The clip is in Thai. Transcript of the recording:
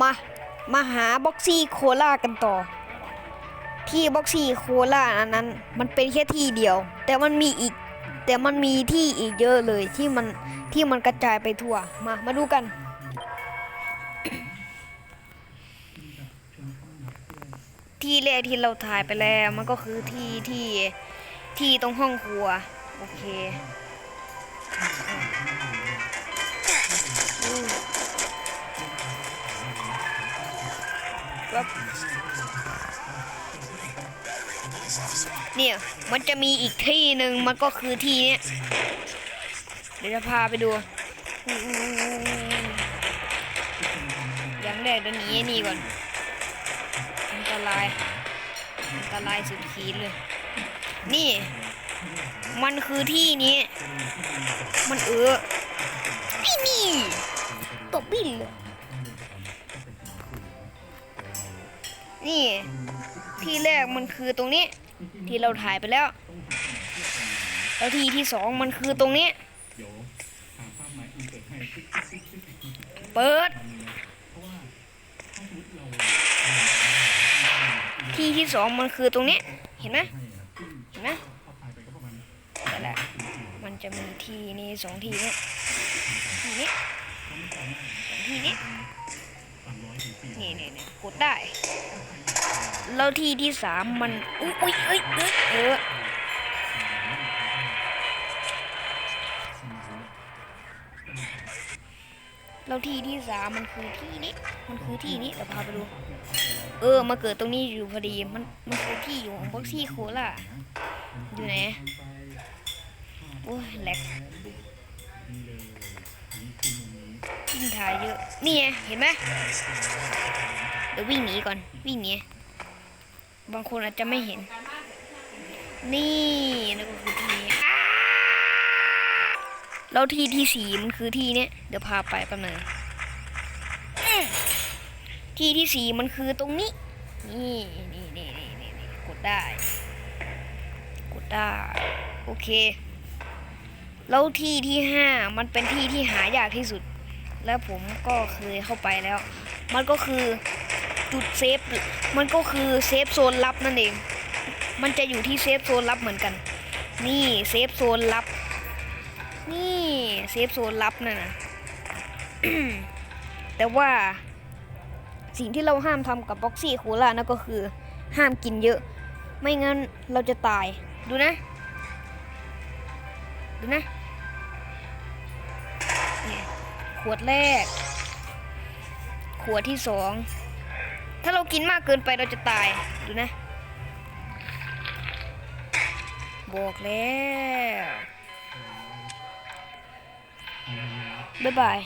มา มาหาบ็อกซี่โคลากันต่อ ที่บ็อกซี่โคลาอันนั้น มันเป็นแค่ที่เดียว แต่มันมีอีก แต่มันมีที่อีกเยอะเลยที่มันที่มันกระจายไปทั่ว มา มาดูกันที่แรกที่เราถ่ายไปแล้วมันก็คือที่ที่ที่ตรงห้องครัว โอเค ปั๊บเนี่ย มันจะมีอีกที่หนึ่งมันก็คือที่เนี้ย เดี๋ยวจะพาไปดู อย่างแรกเดี๋ยวหนีไอ้นี่ก่อน อันตราย อันตรายสุดขีดเลย นี่ มันคือที่นี้ มันเออไอ้นี่ตบบินเลย นี่ ที่แรกมันคือตรงนี้ ที่เราถ่ายไปแล้ว แล้วที่ที่สองมันคือตรงนี้ เปิด ที่ที่สองมันคือตรงนี้ เห็นไหมเห็นไหมแต่นแหละมันจะมีที่นี่สองที่นี้ที่นี้สองที่นี้ นี่นี่นี่กดได้ แล้วที่ที่สามมัน อุ้ยอุ้ยเอ้ยเอ้ยเออแล้วที่ที่สามมันคือที่นี้ มันคือที่นี้เดี๋ยวพาไปดู เออ มาเกิดตรงนี้อยู่พอดี มัน มันคือที่อยู่ของบ็อกซี่โคล่าอยู่ไหน โอ้ยแหลก วิ่งถ่ายเยอะ นี่ไง เห็นไหมเดี๋ยววิ่งหนีก่อน วิ่งหนี บางคนอาจจะไม่เห็น นี่นั่นก็คือที่นี้อ้าแล้วที่ที่สี่มันคือที่เนี้ย เดี๋ยวพาไปแป๊บนึงที่ที่สี่มันคือตรงนี้นี่นี่นี่นี่นี่นี่กดได้ กดได้ โอเค แล้วที่ที่ห้ามันเป็นที่ที่หายากที่สุด แล้วผมก็เคยเข้าไปแล้ว มันก็คือจุดเซฟ มันก็คือเซฟโซนลับนั่นเอง มันจะอยู่ที่เซฟโซนลับเหมือนกัน นี่เซฟโซนลับ นี่เซฟโซนลับนั่นนะแต่ว่าสิ่งที่เราห้ามทำกับบ็อกซี่โคลานั่นก็คือ ห้ามกินเยอะ ไม่งั้นเราจะตาย ดูนะ ดูนะ ขวดแรก ขวดที่สอง ถ้าเรากินมากเกินไปเราจะตาย ดูนะ บอกแล้ว บ๊ายบาย